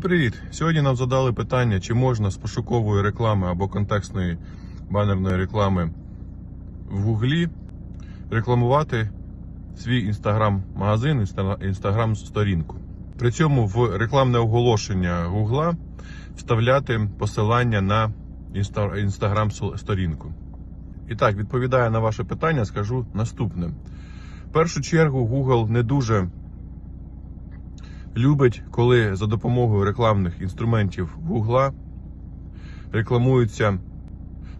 Привіт! Сьогодні нам задали питання, чи можна з пошукової реклами або контекстної банерної реклами в Гуглі рекламувати свій інстаграм-магазин, інстаграм-сторінку. При цьому в рекламне оголошення Гугла вставляти посилання на інстаграм-сторінку. І так, відповідаю на ваше питання, скажу наступне. В першу чергу Google не дуже любить, коли за допомогою рекламних інструментів Гугла рекламуються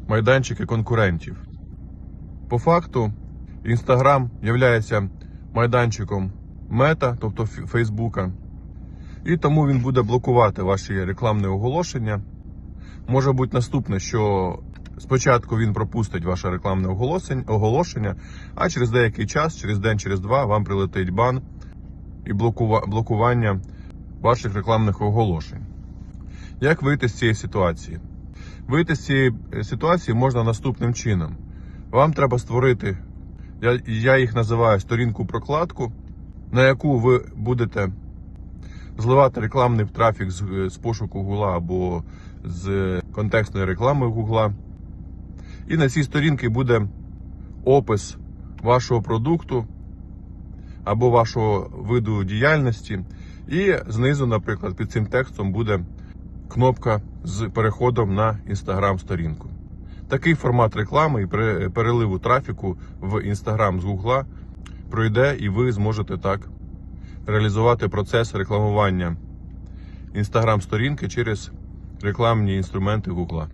майданчики конкурентів. По факту, Інстаграм є майданчиком мета, тобто Фейсбука, і тому він буде блокувати ваші рекламні оголошення. Може бути наступне, що спочатку він пропустить ваше рекламне оголошення, а через деякий час, через день, через два, вам прилетить бан і блокування ваших рекламних оголошень. Як вийти з цієї ситуації? Вийти з цієї е, ситуації можна наступним чином. Вам треба створити, я, я їх називаю сторінку прокладку, на яку ви будете зливати рекламний трафік з, е, з пошуку Гугла або з контекстної реклами Гугла. І на цій сторінці буде опис вашого продукту або вашого виду діяльності. І знизу, наприклад, під цим текстом буде кнопка з переходом на інстаграм сторінку. Такий формат реклами і переливу трафіку в інстаграм з Гугла пройде, і ви зможете так реалізувати процес рекламування інстаграм сторінки через рекламні інструменти Гугла.